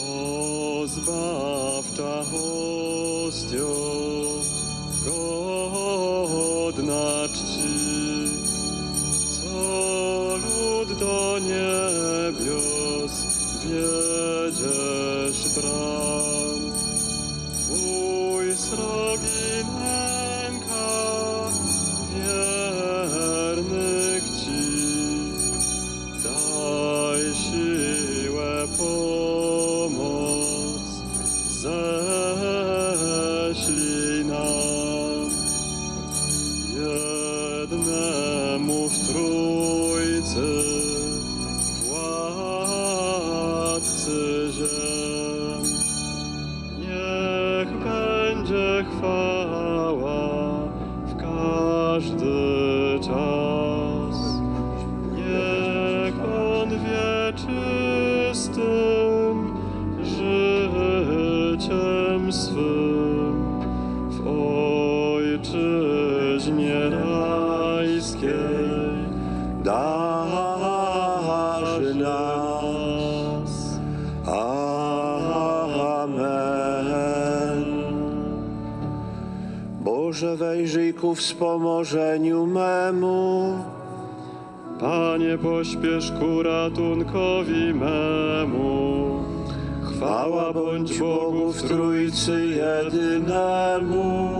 O zbawcza ku wspomożeniu memu. Panie, pośpiesz ku ratunkowi memu. Chwała bądź Bogu w Trójcy jedynemu,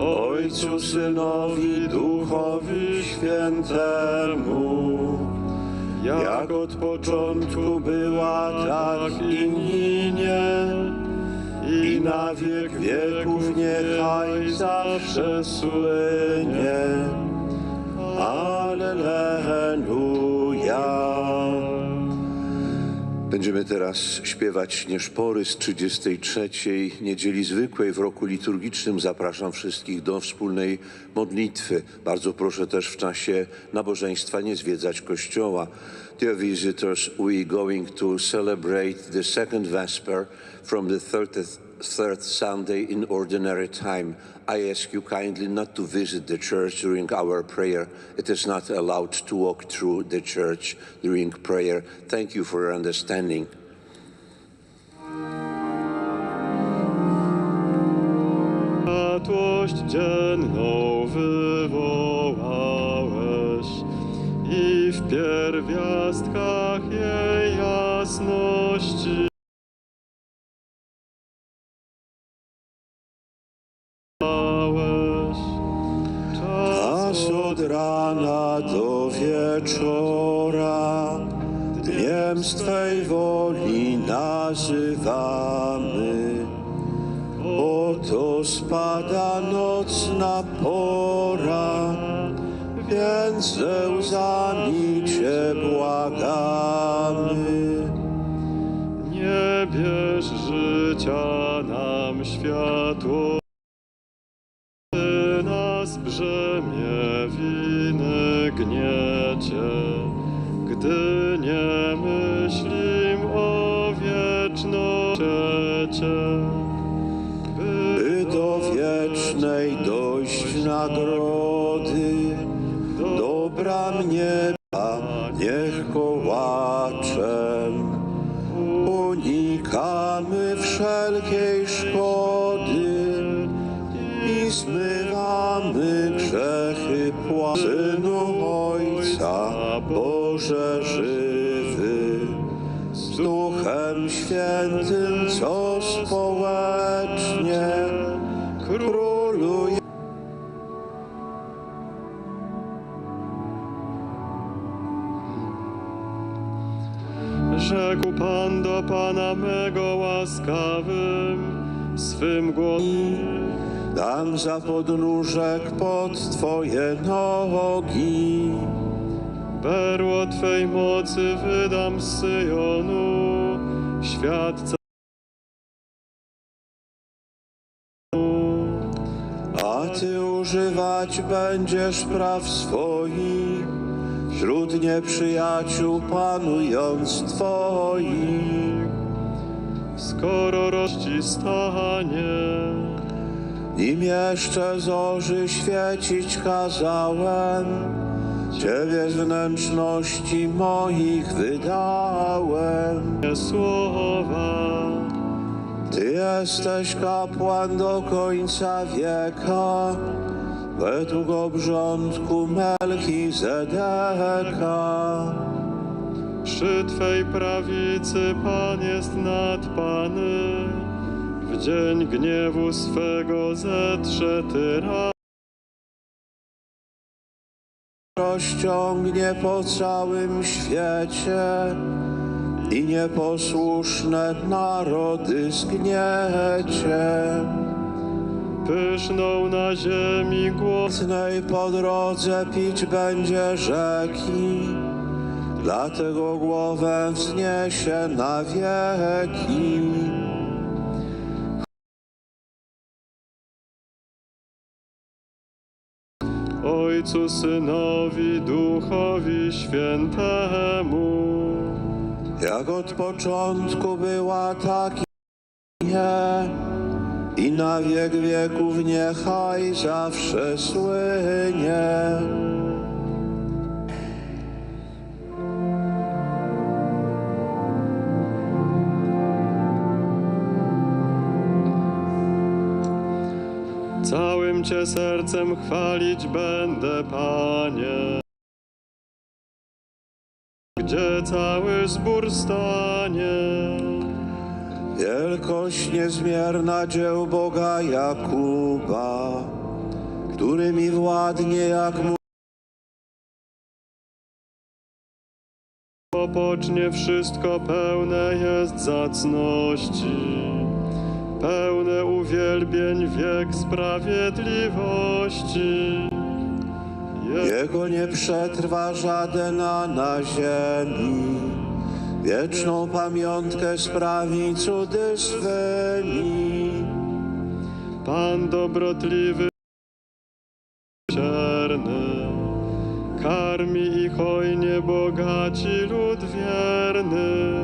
Ojcu, Synowi, Duchowi Świętemu. Jak od początku była, tak i minie, i na wiek wieków niechaj zawsze słynie. Alleluja. Będziemy teraz śpiewać nieszpory z 33. niedzieli zwykłej w roku liturgicznym. Zapraszam wszystkich do wspólnej modlitwy. Bardzo proszę też w czasie nabożeństwa nie zwiedzać kościoła. Dear visitors, we going to celebrate the second vesper from the 30th third Sunday in ordinary time. I ask you kindly not to visit the church during our prayer. It is not allowed to walk through the church during prayer. Thank you for your understanding. Bierz życia nam światło, Rzekł Pan do Pana mego łaskawym, swym głosem. Dam za podnóżek pod Twoje nogi. Berło Twej mocy wydam z Syjonu, świadca. A Ty używać będziesz praw swoich wśród nieprzyjaciół panując Twoich. Skoro rości stanie, Nim jeszcze zorzy świecić kazałem, Ciebie z wnętrzności moich wydałem. słowa jesteś kapłan do końca wieka, według obrządku Melchizedeka. Przy Twej prawicy Pan jest nadpany, w dzień gniewu swego zetrze tyra. rozciągnie po całym świecie i nieposłuszne narody zgniecie. Pyszną na ziemi głos Mocnej po drodze pić będzie rzeki, dlatego głowę wzniesie na wieki. Ojcu, Synowi, Duchowi Świętemu. Jak od początku była, tak i nie, na wiek wieków niechaj zawsze słynie. Całym Cię sercem chwalić będę, Panie. Gdzie cały zbór stanie, Wielkość niezmierna dzieł Boga Jakuba, który mi władnie jak mu popocznie wszystko pełne jest zacności, pełne uwielbień wiek sprawiedliwości. Je- Jego nie przetrwa żaden na ziemi. Wieczną pamiątkę sprawi cudy swymi. Pan dobrotliwy, cierny, karmi i hojnie bogaci lud wierny.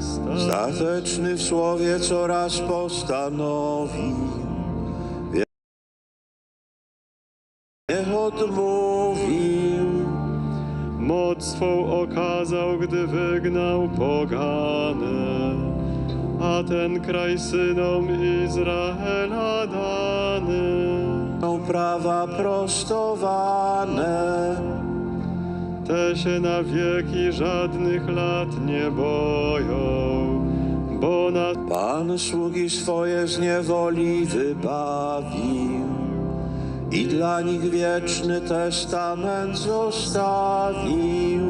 Sta- Stateczny w słowie coraz postanowi. Niech odmówił. Moc swą okazał, gdy wygnał pogany, a ten kraj synom Izraela dany. Są prawa prostowane. Te się na wieki żadnych lat nie boją, bo na Pan sługi swoje z niewoli wybawił i dla nich wieczny testament zostawił.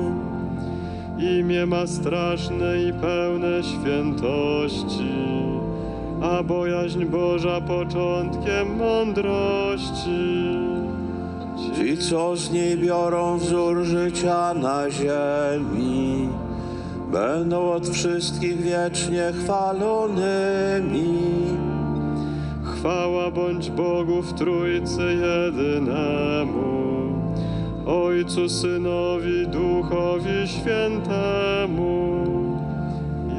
imię ma straszne i pełne świętości, a bojaźń Boża początkiem mądrości. Ci, co z niej biorą wzór życia na ziemi, będą od wszystkich wiecznie chwalonymi. Chwała bądź Bogu w Trójcy jedynemu, Ojcu, Synowi, Duchowi Świętemu.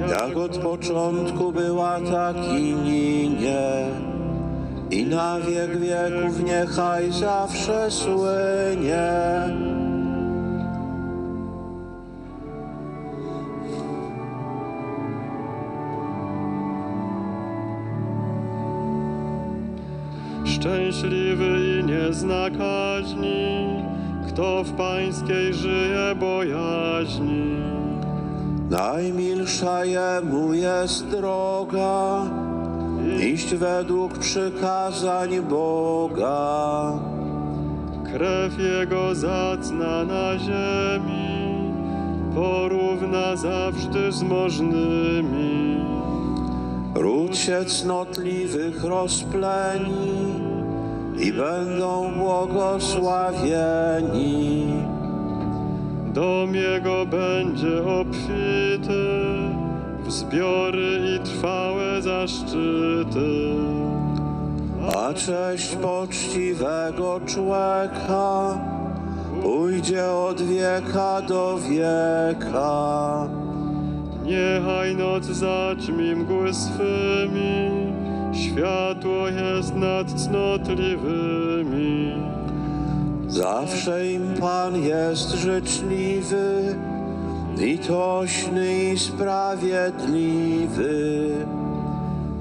Jak od początku była, tak i ninie. I na wiek wieków niechaj zawsze słynie. Szczęśliwy i nie zna kaźni, kto w pańskiej żyje bojaźni. Najmilsza jemu jest droga, iść według przykazań Boga. Krew jego zacna na ziemi, porówna zawsze z możnymi. Ród się cnotliwych rozpleni i będą błogosławieni. Dom jego będzie obfity w zbiory i trwałe zaszczyty. A cześć poczciwego człowieka pójdzie od wieka do wieka. Niechaj noc zaćmi mgły swymi, światło jest nad cnotliwymi. Zawsze im Pan jest życzliwy, litośny i sprawiedliwy.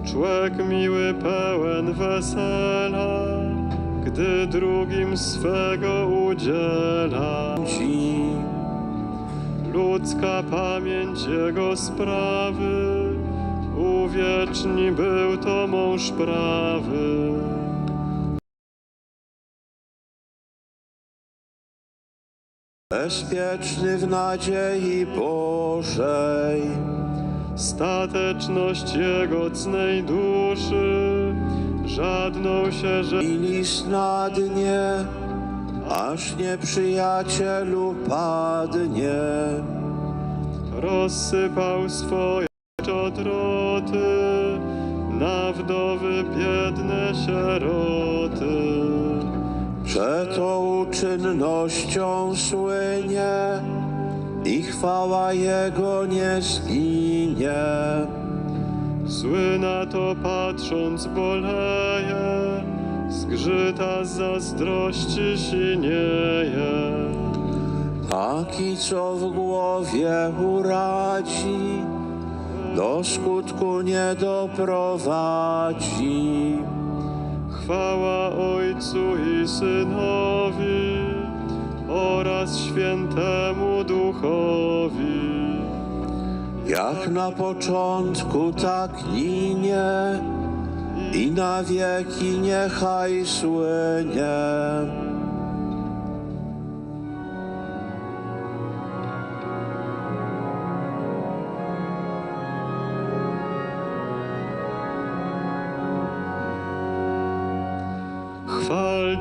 człek miły pełen wesela, gdy drugim swego udziela. Ludzka pamięć jego sprawy, uwieczni był to mąż prawy. bezpieczny w nadziei Bożej. Stateczność jego cnej duszy, żadną się, że I list na dnie, aż nieprzyjacielu padnie. rozsypał swoje czodroty na wdowy biedne sieroty. Przeto uczynnością słynie i chwała Jego nie zginie. Zły na to patrząc boleje, zgrzyta z zazdrości sinieje. Taki, co w głowie uradzi, do skutku nie doprowadzi. Chwała Ojcu i Synowi oraz Świętemu Duchowi. Jak na początku, tak i nie, i na wieki niechaj słynie.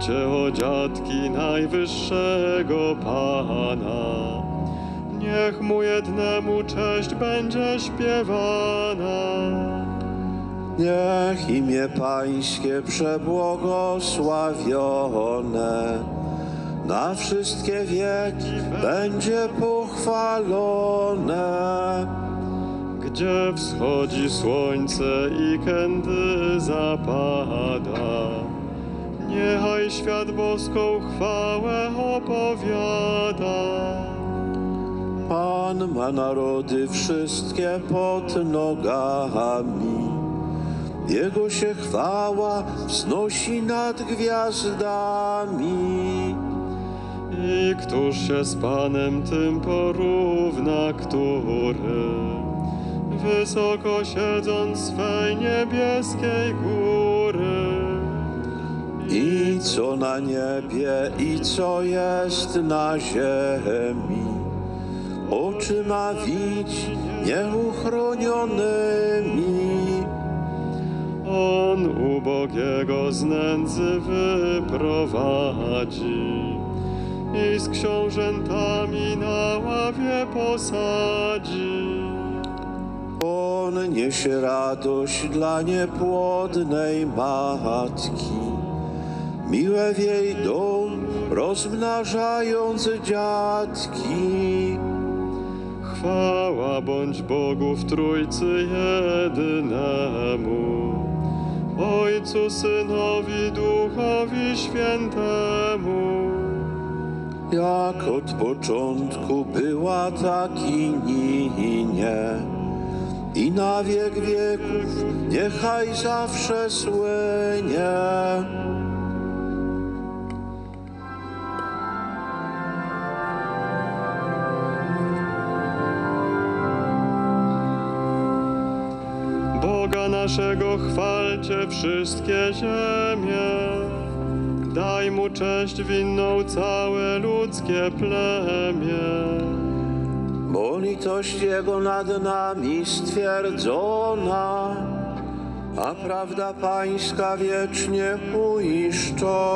Chwalcie o dziadki najwyższego Pana. Niech mu jednemu cześć będzie śpiewana. Niech imię Pańskie przebłogosławione na wszystkie wieki będzie pochwalone. Gdzie wschodzi słońce i kędy zapada, niechaj świat boską chwałę opowiada. Pan ma narody wszystkie pod nogami. Jego się chwała wznosi nad gwiazdami. I któż się z Panem tym porówna, który wysoko siedząc swej niebieskiej góry I co na niebie, i co jest na ziemi. Oczy ma wić nieuchronionymi. On ubogiego z nędzy wyprowadzi i z książętami na ławie posadzi. On niesie radość dla niepłodnej matki. Miłe w jej dom, rozmnażając dziatki. Chwała bądź Bogu w Trójcy jedynemu, Ojcu, Synowi, Duchowi Świętemu. Jak od początku była, tak i ninie. I na wiek wieków niechaj zawsze słynie. Naszego chwalcie wszystkie ziemie. Daj mu cześć winną całe ludzkie plemię. Bo litość Jego nad nami stwierdzona, a prawda Pańska wiecznie uiszczona.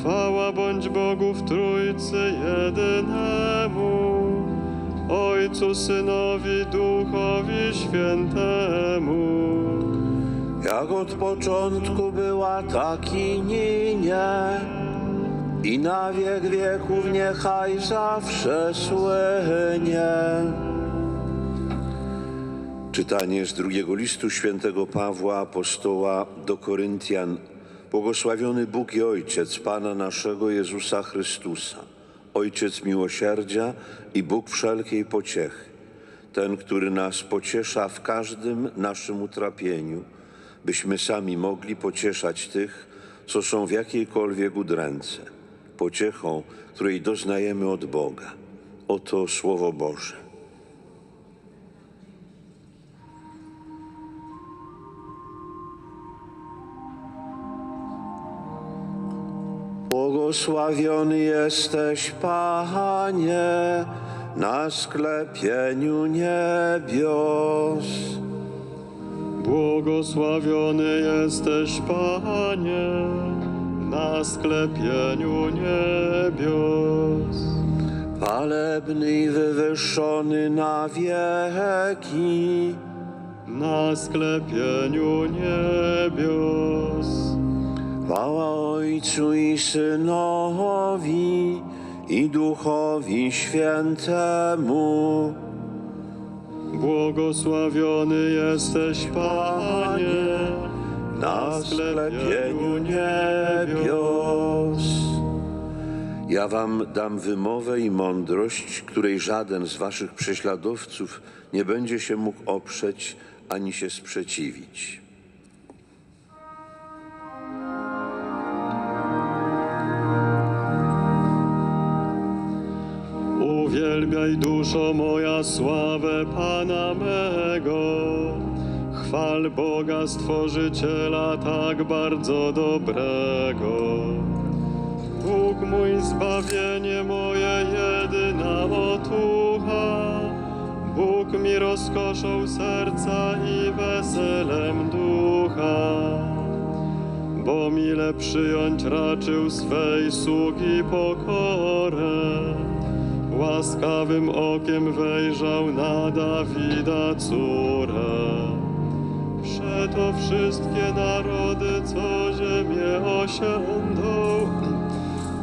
Chwała bądź Bogu w Trójcy jedynemu, Ojcu, Synowi, Duchowi Świętemu. Jak od początku była, tak i ninie, i na wiek wieków niechaj zawsze słynie. Czytanie z drugiego listu świętego Pawła apostoła do Koryntian. Błogosławiony Bóg i Ojciec Pana naszego Jezusa Chrystusa, Ojciec miłosierdzia i Bóg wszelkiej pociechy, ten, który nas pociesza w każdym naszym utrapieniu, byśmy sami mogli pocieszać tych, co są w jakiejkolwiek udręce, pociechą, której doznajemy od Boga. Oto Słowo Boże. Błogosławiony jesteś, Panie, na sklepieniu niebios. Błogosławiony jesteś, Panie, na sklepieniu niebios. Chwalebny i wywyższony na wieki. Na sklepieniu niebios. Chwała Ojcu i Synowi i Duchowi Świętemu. Błogosławiony jesteś, Panie, na sklepieniu niebios. Ja wam dam wymowę i mądrość, której żaden z waszych prześladowców nie będzie się mógł oprzeć ani się sprzeciwić. Uwielbiaj duszo moja sławę Pana mego. Chwal Boga Stworzyciela tak bardzo dobrego. Bóg mój zbawienie moje jedyna otucha. Bóg mi rozkoszą serca i weselem ducha. Bo mile przyjąć raczył swej sługi pokorę. Łaskawym okiem wejrzał na Dawida córę. Przeto wszystkie narody, co ziemię osiądą,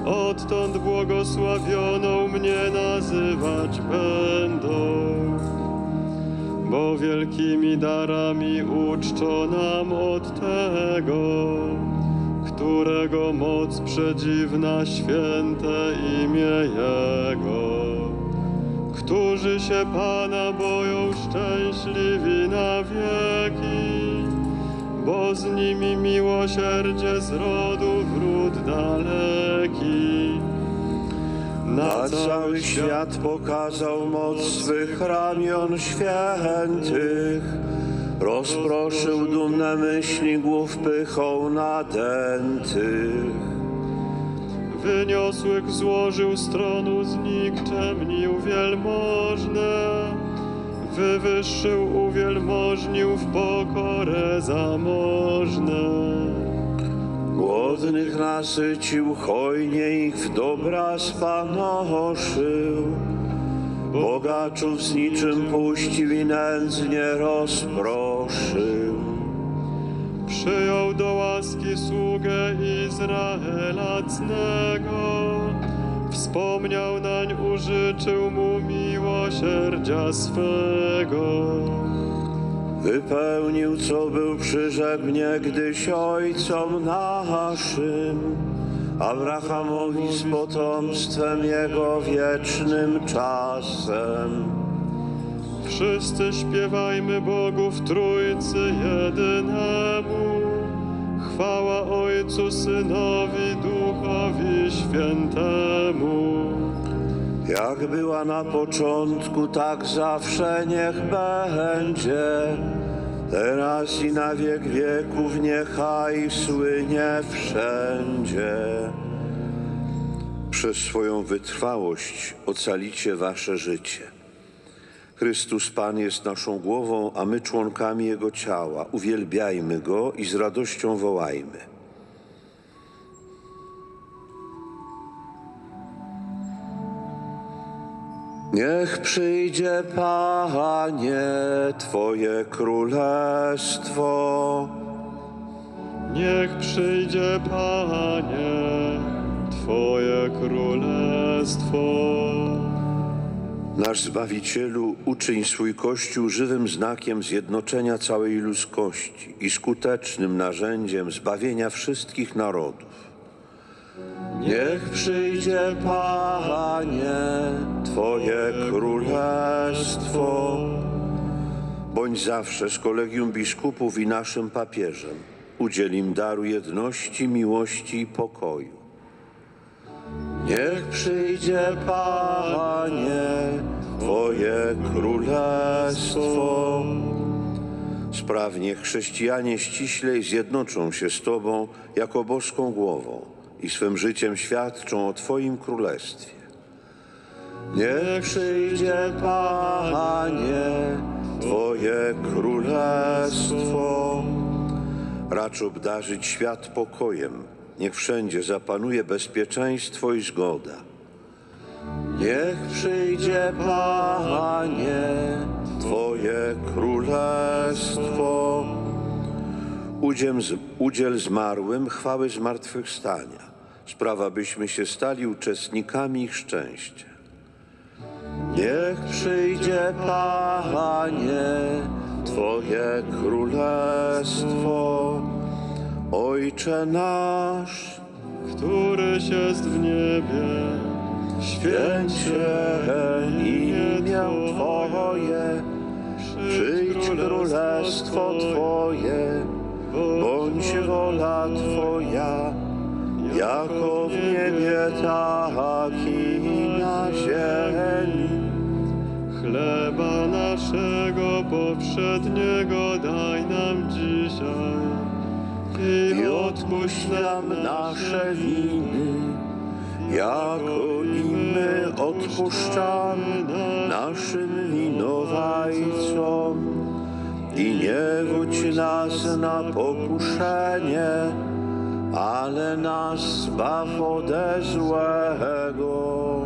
odtąd błogosławioną mnie nazywać będą. Bo wielkimi darami uczczo nam od tego, którego moc przedziwna, święte imię Jego. Którzy się Pana boją, szczęśliwi na wieki, bo z nimi miłosierdzie z rodu wrót daleki. Na cały świat pokazał moc swych ramion świętych. Rozproszył dumne myśli głów pychą nadętych. Wyniosłych złożył stronu, znikczemnił wielmożne. Wywyższył, uwielmożnił w pokorę zamożne. Głodnych nasycił, hojnie ich w dobra spanoszył. Bogaczów z niczym puścił i nędznie rozproszył. Przyjął do łaski sługę Izraela cnego. Wspomniał nań, użyczył mu miłosierdzia swego. Wypełnił, co był przyrzekł niegdyś ojcom naszym, Abrahamowi z potomstwem jego wiecznym czasem. Wszyscy śpiewajmy Bogu w Trójcy jedynemu. Chwała Ojcu, Synowi, Duchowi Świętemu. Jak była na początku, tak zawsze niech będzie. Teraz i na wiek wieków niechaj słynie wszędzie. Przez swoją wytrwałość ocalicie wasze życie. Chrystus Pan jest naszą głową, a my członkami Jego ciała. Uwielbiajmy Go i z radością wołajmy. Niech przyjdzie, Panie, Twoje królestwo. Niech przyjdzie, Panie, Twoje królestwo. Nasz Zbawicielu, uczyń swój Kościół żywym znakiem zjednoczenia całej ludzkości i skutecznym narzędziem zbawienia wszystkich narodów. Niech przyjdzie, Panie, Twoje królestwo. Bądź zawsze z kolegium biskupów i naszym papieżem. Udziel im daru jedności, miłości i pokoju. Niech przyjdzie, Panie, Twoje królestwo. Sprawnie chrześcijanie ściślej zjednoczą się z Tobą jako boską głową i swym życiem świadczą o Twoim królestwie. Niech przyjdzie, Panie, Twoje królestwo. Racz obdarzyć świat pokojem. Niech wszędzie zapanuje bezpieczeństwo i zgoda. Niech przyjdzie, Panie, Twoje królestwo. Udziel, udziel zmarłym chwały zmartwychwstania. Sprawa, byśmy się stali uczestnikami ich szczęścia. Niech przyjdzie, Panie, Twoje królestwo. Ojcze nasz, któryś jest w niebie, święć się imię Twoje, przyjdź królestwo Twoje, bądź wola Twoja, jako w niebie, tak i na ziemi. Chleba naszego powszedniego daj nam dzisiaj I odpuść nam nasze winy, jako i my odpuszczamy naszym winowajcom. I nie wódź nas na pokuszenie, ale nas zbaw ode złego.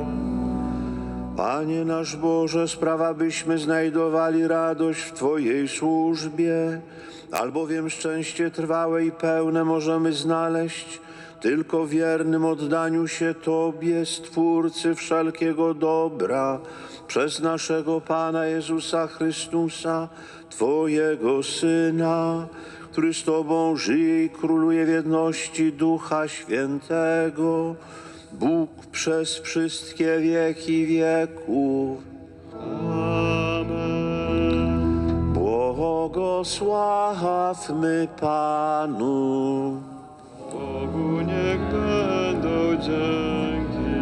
Panie nasz Boże, sprawa byśmy znajdowali radość w Twojej służbie, albowiem szczęście trwałe i pełne możemy znaleźć tylko wiernym oddaniu się Tobie, Stwórcy wszelkiego dobra, przez naszego Pana Jezusa Chrystusa, Twojego Syna, który z Tobą żyje i króluje w jedności Ducha Świętego, Bóg przez wszystkie wieki wieków. Błogosławmy Panu. Bogu niech będą dzięki.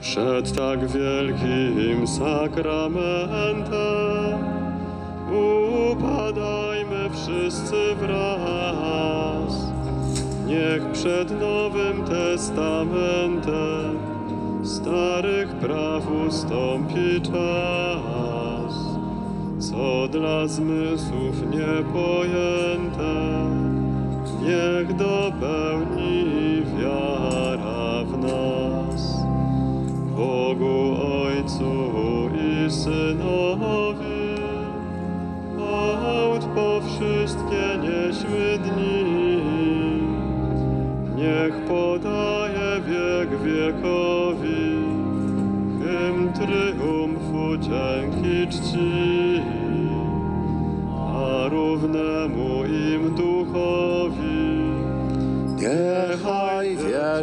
Przed tak wielkim sakramentem upadajmy wszyscy wraz. Niech przed Nowym Testamentem starych praw ustąpi czas, co dla zmysłów niepojęte, niech dopełni wiara w nas. Bogu Ojcu i Synowi,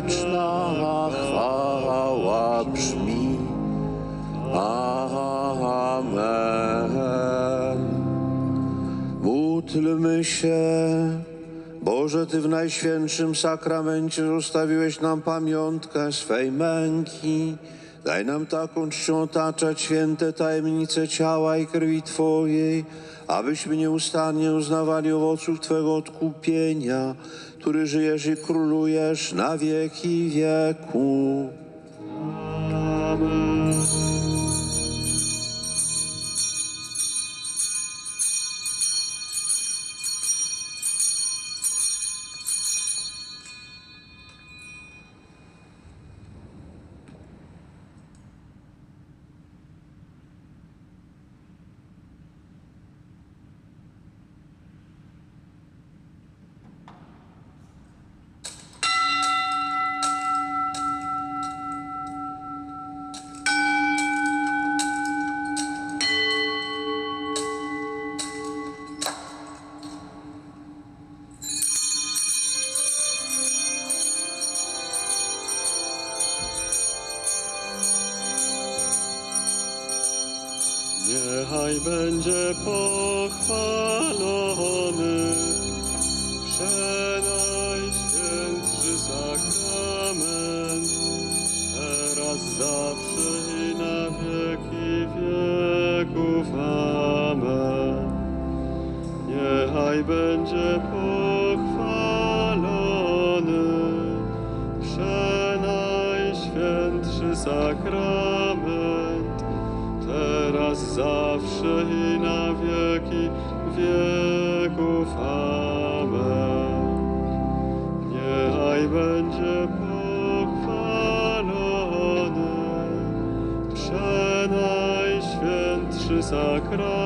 wieczna chwała brzmi. Amen. Módlmy się. Boże, Ty w Najświętszym Sakramencie zostawiłeś nam pamiątkę swej męki. Daj nam taką czcią otaczać święte tajemnice ciała i krwi Twojej, abyśmy nieustannie uznawali owoców Twego odkupienia, który żyjesz i królujesz na wieki wieku. Amen. Będzie pochwalony. Zawsze i na wieki wieków. Amen. Niechaj będzie pochwalony Przenajświętszy sakrament,